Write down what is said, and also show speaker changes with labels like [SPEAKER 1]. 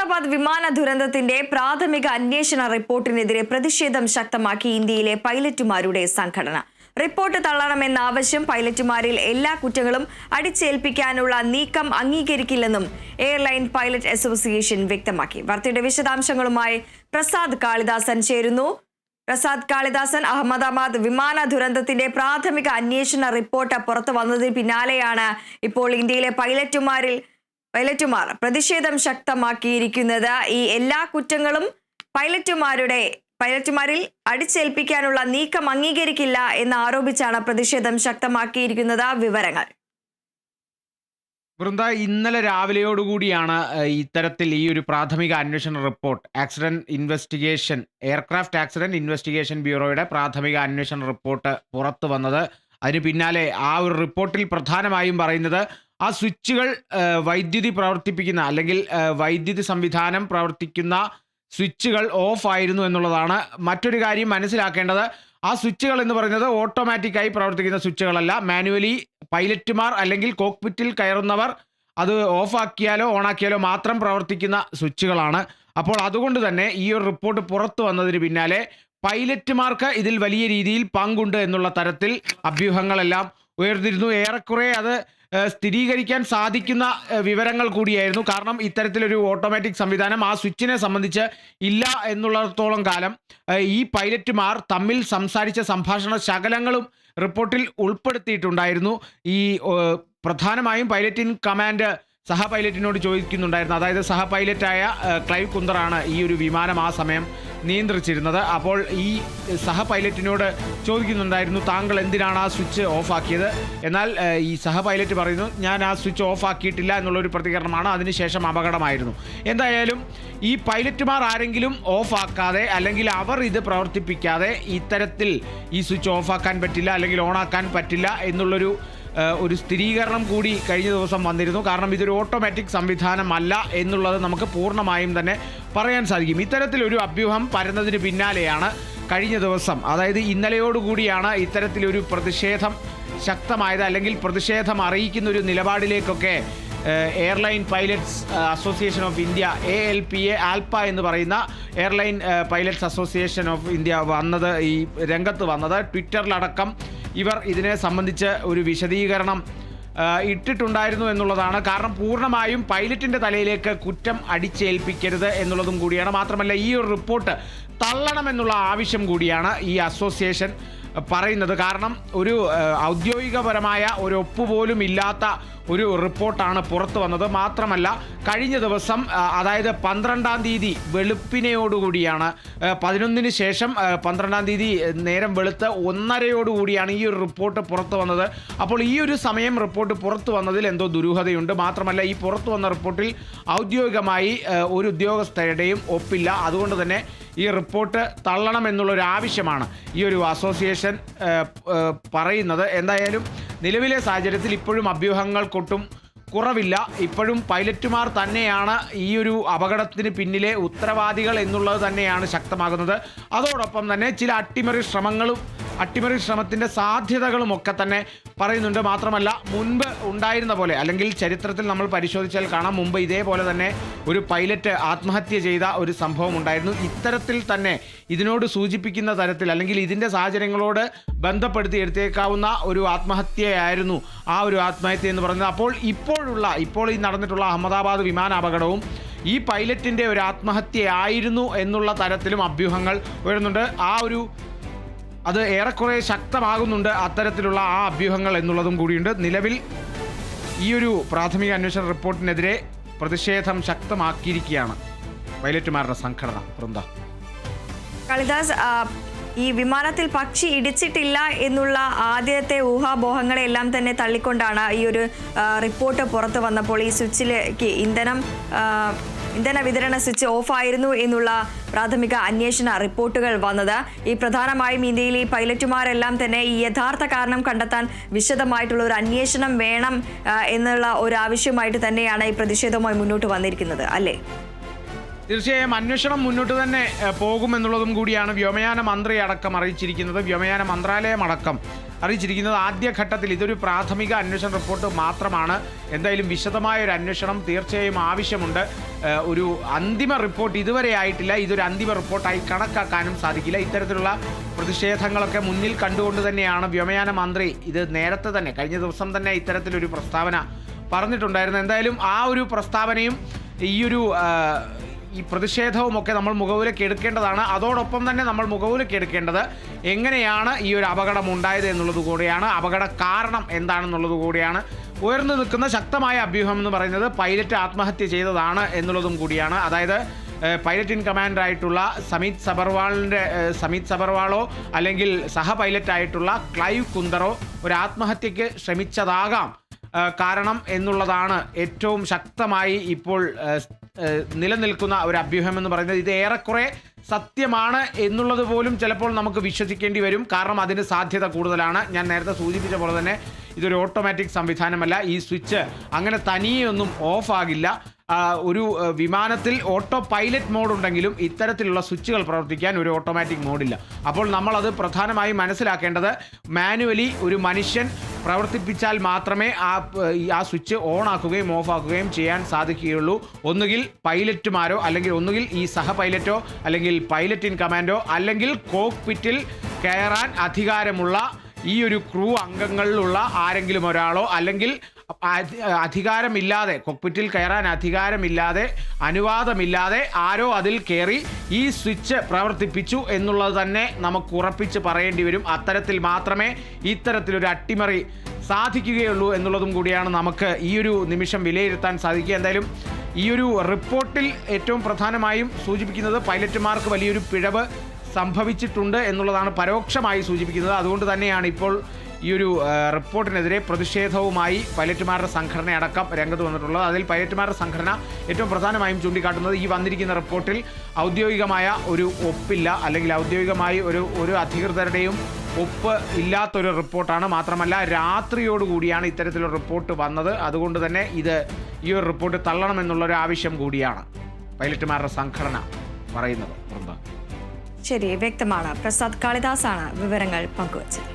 [SPEAKER 1] അഹമ്മദാബാദ് വിമാന ദുരന്തത്തിന്റെ പ്രാഥമിക അന്വേഷണ റിപ്പോർട്ടിനെതിരെ പ്രതിഷേധം ശക്തമാക്കി ഇന്ത്യയിലെ പൈലറ്റുമാരുടെ സംഘടന. റിപ്പോർട്ട് തള്ളണമെന്ന ആവശ്യം പൈലറ്റുമാരിൽ എല്ലാ കുറ്റങ്ങളും അടിച്ചേൽപ്പിക്കാനുള്ള നീക്കം അംഗീകരിക്കില്ലെന്നും എയർലൈൻ പൈലറ്റ് അസോസിയേഷൻ വ്യക്തമാക്കി. വാർത്തയുടെ വിശദാംശങ്ങളുമായി പ്രസാദ് കാളിദാസൻ ചേരുന്നു. പ്രസാദ് കാളിദാസൻ അഹമ്മദാബാദ് വിമാന ദുരന്തത്തിന്റെ പ്രാഥമിക അന്വേഷണ റിപ്പോർട്ട് പുറത്തു വന്നതിന് പിന്നാലെയാണ് ഇപ്പോൾ ഇന്ത്യയിലെ പൈലറ്റുമാരിൽ പൈലറ്റുമാർ പ്രതിഷേധം ശക്തമാക്കിയിരിക്കുന്നത് ഈ എല്ലാ കുറ്റങ്ങളും പൈലറ്റുമാരുടെ പൈലറ്റുമാരിൽ അടിച്ചേൽപ്പിക്കാനുള്ള നീക്കം അംഗീകരിക്കില്ല എന്ന് ആരോപിച്ചാണ് പ്രതിഷേധം ശക്തമാക്കിയിരിക്കുന്നത്. വിവരങ്ങൾ.
[SPEAKER 2] വൃന്ദ ഇന്നലെ രാവിലെയോടുകൂടിയാണ് ഇത്തരത്തിൽ ഈ ഒരു പ്രാഥമിക അന്വേഷണ report. Accident investigation aircraft accident investigation ബ്യൂറോയുടെ പ്രാഥമിക അന്വേഷണ റിപ്പോർട്ട് പുറത്തു വന്നത്. അതിന് പിന്നാലെ ആ ഒരു റിപ്പോർട്ടിൽ പ്രധാനമായും പറയുന്നത് ആ സ്വിച്ചുകൾ വൈദ്യുതി പ്രവർത്തിപ്പിക്കുന്ന അല്ലെങ്കിൽ വൈദ്യുതി സംവിധാനം പ്രവർത്തിക്കുന്ന സ്വിച്ചുകൾ ഓഫ് ആയിരുന്നു എന്നുള്ളതാണ് മറ്റൊരു കാര്യം മനസ്സിലാക്കേണ്ടത്. ആ സ്വിച്ചുകൾ എന്ന് പറയുന്നത് ഓട്ടോമാറ്റിക്കായി പ്രവർത്തിക്കുന്ന സ്വിച്ചുകളല്ല. മാനുവലി പൈലറ്റുമാർ അല്ലെങ്കിൽ കോക്പിറ്റിൽ കയറുന്നവർ അത് ഓഫാക്കിയാലോ ഓണാക്കിയാലോ മാത്രം പ്രവർത്തിക്കുന്ന സ്വിച്ചുകളാണ്. അപ്പോൾ അതുകൊണ്ട് തന്നെ ഈ ഒരു റിപ്പോർട്ട് പുറത്തു വന്നതിന് പിന്നാലെ പൈലറ്റുമാർക്ക് ഇതിൽ വലിയ രീതിയിൽ പങ്കുണ്ട് എന്നുള്ള തരത്തിൽ അഭ്യൂഹങ്ങളെല്ലാം ഉയർന്നിരുന്നു. ഏറെക്കുറെ അത് സ്ഥിരീകരിക്കാൻ സാധിക്കുന്ന വിവരങ്ങൾ കൂടിയായിരുന്നു. കാരണം ഇത്തരത്തിലൊരു ഓട്ടോമാറ്റിക് സംവിധാനം ആ സ്വിച്ചിനെ സംബന്ധിച്ച് ഇല്ല എന്നുള്ളിടത്തോളം കാലം ഈ പൈലറ്റുമാർ തമ്മിൽ സംസാരിച്ച സംഭാഷണ ശകലങ്ങളും റിപ്പോർട്ടിൽ ഉൾപ്പെടുത്തിയിട്ടുണ്ടായിരുന്നു. ഈ പ്രധാനമായും പൈലറ്റിൻ കമാൻഡ് സഹ പൈലറ്റിനോട് ചോദിക്കുന്നുണ്ടായിരുന്നു. അതായത് സഹ പൈലറ്റായ ക്ലൈവ് കുന്ദറാണ് ഈ ഒരു വിമാനം ആ സമയം നിയന്ത്രിച്ചിരുന്നത്. അപ്പോൾ ഈ സഹ പൈലറ്റിനോട് ചോദിക്കുന്നുണ്ടായിരുന്നു താങ്കൾ എന്തിനാണ് ആ സ്വിച്ച് ഓഫാക്കിയത്? എന്നാൽ ഈ സഹ പൈലറ്റ് പറയുന്നു ഞാൻ ആ സ്വിച്ച് ഓഫ് ആക്കിയിട്ടില്ല എന്നുള്ളൊരു പ്രതികരണമാണ്. അതിനുശേഷം അപകടമായിരുന്നു. എന്തായാലും ഈ പൈലറ്റുമാർ ആരെങ്കിലും ഓഫാക്കാതെ അല്ലെങ്കിൽ അവർ ഇത് പ്രവർത്തിപ്പിക്കാതെ ഇത്തരത്തിൽ ഈ സ്വിച്ച് ഓഫാക്കാൻ പറ്റില്ല അല്ലെങ്കിൽ ഓണാക്കാൻ പറ്റില്ല എന്നുള്ളൊരു ഒരു സ്ഥിരീകരണം കൂടി കഴിഞ്ഞ ദിവസം വന്നിരുന്നു. കാരണം ഇതൊരു ഓട്ടോമാറ്റിക് സംവിധാനമല്ല എന്നുള്ളത് നമുക്ക് പൂർണമായും തന്നെ പറയാൻ സാധിക്കും. ഇത്തരത്തിലൊരു അഭ്യൂഹം പരന്നതിന് പിന്നാലെയാണ് കഴിഞ്ഞ ദിവസം. അതായത് ഇന്നലെയോടുകൂടിയാണ് ഇത്തരത്തിലൊരു പ്രതിഷേധം ശക്തമായത്. അല്ലെങ്കിൽ പ്രതിഷേധം അറിയിക്കുന്ന ഒരു നിലപാടിലേക്കൊക്കെ airline pilots association of India A L P A ALPA എന്ന് പറയുന്ന airline pilots association of India വന്നത് ഈ രംഗത്ത് വന്നത് ട്വിറ്ററിലടക്കം ഇവർ ഇതിനെ സംബന്ധിച്ച് ഒരു വിശദീകരണം ഇട്ടിട്ടുണ്ടായിരുന്നു എന്നുള്ളതാണ്. കാരണം പൂർണമായും പൈലറ്റിന്റെ തലയിലേക്ക് കുറ്റം അടിച്ചേൽപ്പിക്കരുത് എന്നുള്ളതും കൂടിയാണ്. മാത്രമല്ല ഈ ഒരു റിപ്പോർട്ട് തള്ളണമെന്നുള്ള ആവശ്യം കൂടിയാണ് ഈ അസോസിയേഷൻ പറയുന്നത് കാരണം ഒരു ഔദ്യോഗികപരമായ ഒരു ഒപ്പുപോലും ഇല്ലാത്ത ഒരു റിപ്പോർട്ടാണ് പുറത്തു വന്നത്. മാത്രമല്ല കഴിഞ്ഞ ദിവസം അതായത് പന്ത്രണ്ടാം തീയതി വെളുപ്പിനെയോടുകൂടിയാണ് പതിനൊന്നിന് ശേഷം പന്ത്രണ്ടാം തീയതി നേരം വെളുത്ത് ഒന്നരയോടുകൂടിയാണ് ഈ ഒരു റിപ്പോർട്ട് പുറത്തു വന്നത്. അപ്പോൾ ഈ ഒരു സമയം റിപ്പോർട്ട് പുറത്തു വന്നതിൽ എന്തോ ദുരൂഹതയുണ്ട്. മാത്രമല്ല ഈ പുറത്തു വന്ന റിപ്പോർട്ടിൽ ഔദ്യോഗികമായി ഒരു ഉദ്യോഗസ്ഥരുടെയും ഒപ്പില്ല. അതുകൊണ്ട് തന്നെ ഈ റിപ്പോർട്ട് തള്ളണം എന്നുള്ളൊരു ആവശ്യമാണ് ഈ ഒരു അസോസിയേഷൻ പറയുന്നത്. എന്തായാലും നിലവിലെ സാഹചര്യത്തിൽ ഇപ്പോഴും അഭ്യൂഹങ്ങൾക്കൊട്ടും കുറവില്ല. ഇപ്പോഴും പൈലറ്റുമാർ തന്നെയാണ് ഈ ഒരു അപകടത്തിന് പിന്നിലെ ഉത്തരവാദികൾ എന്നുള്ളത് തന്നെയാണ് ശക്തമാകുന്നത്. അതോടൊപ്പം തന്നെ ചില അട്ടിമറി ശ്രമങ്ങളും അട്ടിമറി ശ്രമത്തിന്റെ സാധ്യതകളും ഒക്കെ തന്നെ പറയുന്നുണ്ട്. മാത്രമല്ല മുൻപ് ഉണ്ടായിരുന്ന പോലെ അല്ലെങ്കിൽ ചരിത്രത്തിൽ നമ്മൾ പരിശോധിച്ചാൽ കാണാം മുമ്പ് ഇതേപോലെ തന്നെ ഒരു പൈലറ്റ് ആത്മഹത്യ ചെയ്ത ഒരു സംഭവം ഉണ്ടായിരുന്നു. ഇത്തരത്തിൽ തന്നെ ഇതിനോട് സൂചിപ്പിക്കുന്ന തരത്തിൽ അല്ലെങ്കിൽ ഇതിന്റെ സാഹചര്യങ്ങളോട് ബന്ധപ്പെടുത്തി എടുത്തേക്കാവുന്ന ഒരു ആത്മഹത്യയായിരുന്നു ആ ഒരു ആത്മഹത്യ എന്ന് പറയുന്നത്. അപ്പോൾ ഇപ്പോഴുള്ള ഇപ്പോൾ ഈ നടന്നിട്ടുള്ള അഹമ്മദാബാദ് വിമാന അപകടവും ഈ പൈലറ്റിന്റെ ഒരു ആത്മഹത്യയായിരുന്നു എന്നുള്ള തരത്തിലും അഭ്യൂഹങ്ങൾ ഉയരുന്നുണ്ട്. ആ ഒരു അത് ഏറെക്കുറെ ശക്തമാകുന്നുണ്ട് അത്തരത്തിലുള്ള ആ അഭ്യൂഹങ്ങൾ എന്നുള്ളതും കൂടിയുണ്ട്. നിലവിൽ ഈ ഒരു പ്രാഥമിക അന്വേഷണ റിപ്പോർട്ടിനെതിരെ പ്രതിഷേധം ശക്തമാക്കിയിരിക്കുകയാണ്. പൈലറ്റുമാരുടെ സംഘടന. വൃന്ദ.
[SPEAKER 1] കളിദാസ് ഈ വിമാനത്തിൽ പക്ഷി ഇടിച്ചിട്ടില്ല എന്നുള്ള ആദ്യത്തെ ഊഹാപോഹങ്ങളെല്ലാം തന്നെ തള്ളിക്കൊണ്ടാണ് ഈ ഒരു റിപ്പോർട്ട് പുറത്തു വന്നപ്പോൾ ഈ സ്വിച്ചിലേക്ക് ഇന്ധനം ഇന്ധന വിതരണ സ്വിച്ച് ഓഫായിരുന്നു എന്നുള്ള പ്രാഥമിക അന്വേഷണ റിപ്പോർട്ടുകൾ വന്നത്. ഈ പ്രധാനമായും ഇന്ത്യയിലെ ഈ പൈലറ്റുമാരെല്ലാം തന്നെ ഈ യഥാർത്ഥ കാരണം കണ്ടെത്താൻ വിശദമായിട്ടുള്ള ഒരു അന്വേഷണം വേണം എന്നുള്ള ഒരു ആവശ്യമായിട്ട് തന്നെയാണ് ഈ പ്രതിഷേധവുമായി മുന്നോട്ട് വന്നിരിക്കുന്നത്. അല്ലേ?
[SPEAKER 2] തീർച്ചയായും അന്വേഷണം മുന്നോട്ട് തന്നെ പോകുമെന്നുള്ളതും കൂടിയാണ് വ്യോമയാന മന്ത്രി അടക്കം അറിയിച്ചിരിക്കുന്നത്. വ്യോമയാന മന്ത്രാലയം അടക്കം അറിയിച്ചിരിക്കുന്നത് ആദ്യഘട്ടത്തിൽ ഇതൊരു പ്രാഥമിക അന്വേഷണ റിപ്പോർട്ട് മാത്രമാണ്. എന്തായാലും വിശദമായ ഒരു അന്വേഷണം തീർച്ചയായും ആവശ്യമുണ്ട്. ഒരു അന്തിമ റിപ്പോർട്ട് ഇതുവരെ ആയിട്ടില്ല. ഇതൊരു അന്തിമ റിപ്പോർട്ടായി കണക്കാക്കാനും സാധിക്കില്ല. ഇത്തരത്തിലുള്ള പ്രതിഷേധങ്ങളൊക്കെ മുന്നിൽ കണ്ടുകൊണ്ട് തന്നെയാണ് വ്യോമയാന മന്ത്രി ഇത് നേരത്തെ തന്നെ കഴിഞ്ഞ ദിവസം തന്നെ ഇത്തരത്തിലൊരു പ്രസ്താവന പറഞ്ഞിട്ടുണ്ടായിരുന്നു. എന്തായാലും ആ ഒരു പ്രസ്താവനയും ഈ ഒരു ഈ പ്രതിഷേധവും ഒക്കെ നമ്മൾ മുഖവിലേക്ക് എടുക്കേണ്ടതാണ്. അതോടൊപ്പം തന്നെ നമ്മൾ മുഖവിലേക്ക് എടുക്കേണ്ടത് എങ്ങനെയാണ് ഈ ഒരു അപകടം ഉണ്ടായത് എന്നുള്ളത് കൂടിയാണ്. അപകട കാരണം എന്താണെന്നുള്ളത് കൂടിയാണ്. ഉയർന്നു നിൽക്കുന്ന ശക്തമായ അഭ്യൂഹം എന്ന് പറയുന്നത് പൈലറ്റ് ആത്മഹത്യ ചെയ്തതാണ് എന്നുള്ളതും കൂടിയാണ്. അതായത് പൈലറ്റ് ഇൻ കമാൻഡർ ആയിട്ടുള്ള സമീത് സബർവാളിന്റെ സമീത് സബർവാളോ അല്ലെങ്കിൽ സഹ പൈലറ്റായിട്ടുള്ള ക്ലൈവ് കുന്ദറോ ഒരു ആത്മഹത്യക്ക് ശ്രമിച്ചതാകാം. കാരണം എന്നുള്ളതാണ് ഏറ്റവും ശക്തമായി ഇപ്പോൾ നിലനിൽക്കുന്ന ഒരു അഭ്യൂഹം എന്ന് പറയുന്നത് ഇത് ഏറെക്കുറെ സത്യമാണ് എന്നുള്ളത് പോലും ചിലപ്പോൾ നമുക്ക് വിശ്വസിക്കേണ്ടി വരും. കാരണം അതിന് സാധ്യത കൂടുതലാണ്. ഞാൻ നേരത്തെ സൂചിപ്പിച്ച പോലെ തന്നെ ഇതൊരു ഓട്ടോമാറ്റിക് സംവിധാനമല്ല. ഈ സ്വിച്ച് അങ്ങനെ തനിയൊന്നും ഓഫ് ആകില്ല. ഒരു വിമാനത്തിൽ ഓട്ടോ പൈലറ്റ് മോഡ് ഉണ്ടെങ്കിലും ഇത്തരത്തിലുള്ള സ്വിച്ചുകൾ പ്രവർത്തിക്കാൻ ഒരു ഓട്ടോമാറ്റിക് മോഡില്ല അപ്പോൾ നമ്മളത് പ്രധാനമായും മനസ്സിലാക്കേണ്ടത് മാനുവലി ഒരു മനുഷ്യൻ പ്രവർത്തിപ്പിച്ചാൽ മാത്രമേ ആ ആ സ്വിച്ച് ഓൺ ആക്കുകയും ഓഫ് ആക്കുകയും ചെയ്യാൻ സാധിക്കുകയുള്ളൂ. ഒന്നുകിൽ പൈലറ്റുമാരോ അല്ലെങ്കിൽ ഒന്നുകിൽ ഈ സഹ പൈലറ്റോ അല്ലെങ്കിൽ പൈലറ്റ് ഇൻ കമാൻഡോ അല്ലെങ്കിൽ കോക്പിറ്റിൽ കയറാൻ അധികാരമുള്ള ഈ ഒരു ക്രൂ അംഗങ്ങളിലുള്ള ആരെങ്കിലും ഒരാളോ അല്ലെങ്കിൽ അധികാരമില്ലാതെ കൊക്പിറ്റിൽ കയറാൻ അധികാരമില്ലാതെ അനുവാദമില്ലാതെ ആരോ അതിൽ കയറി ഈ സ്വിച്ച് പ്രവർത്തിപ്പിച്ചു എന്നുള്ളത് തന്നെ നമുക്ക് ഉറപ്പിച്ച് പറയേണ്ടി വരും. അത്തരത്തിൽ മാത്രമേ ഇത്തരത്തിലൊരു അട്ടിമറി സാധിക്കുകയുള്ളൂ എന്നുള്ളതും കൂടിയാണ് നമുക്ക് ഈ ഒരു നിമിഷം വിലയിരുത്താൻ സാധിക്കുക. എന്തായാലും ഈ ഒരു റിപ്പോർട്ടിൽ ഏറ്റവും പ്രധാനമായും സൂചിപ്പിക്കുന്നത് പൈലറ്റുമാർക്ക് വലിയൊരു പിഴവ് സംഭവിച്ചിട്ടുണ്ട് എന്നുള്ളതാണ് പരോക്ഷമായി സൂചിപ്പിക്കുന്നത്. അതുകൊണ്ട് തന്നെയാണ് ഇപ്പോൾ ഈ ഒരു റിപ്പോർട്ടിനെതിരെ പ്രതിഷേധവുമായി പൈലറ്റുമാരുടെ സംഘടന അടക്കം രംഗത്ത് വന്നിട്ടുള്ളത്. അതിൽ പൈലറ്റുമാരുടെ സംഘടന ഏറ്റവും പ്രധാനമായും ചൂണ്ടിക്കാട്ടുന്നത് ഈ വന്നിരിക്കുന്ന റിപ്പോർട്ടിൽ ഔദ്യോഗികമായ ഒരു ഒപ്പില്ല അല്ലെങ്കിൽ ഔദ്യോഗികമായി ഒരു ഒരു അധികൃതരുടെയും ഒപ്പ് ഇല്ലാത്തൊരു റിപ്പോർട്ടാണ്. മാത്രമല്ല രാത്രിയോടുകൂടിയാണ് ഇത്തരത്തിലൊരു റിപ്പോർട്ട് വന്നത്. അതുകൊണ്ട് തന്നെ ഇത് ഈ ഒരു റിപ്പോർട്ട് തള്ളണമെന്നുള്ളൊരു ആവശ്യം കൂടിയാണ് പൈലറ്റുമാരുടെ സംഘടന പറയുന്നത്.
[SPEAKER 1] ശരി വ്യക്തമാണ്. പ്രസാദ് കാളിദാസാണ് വിവരങ്ങൾ പങ്കുവച്ചത്.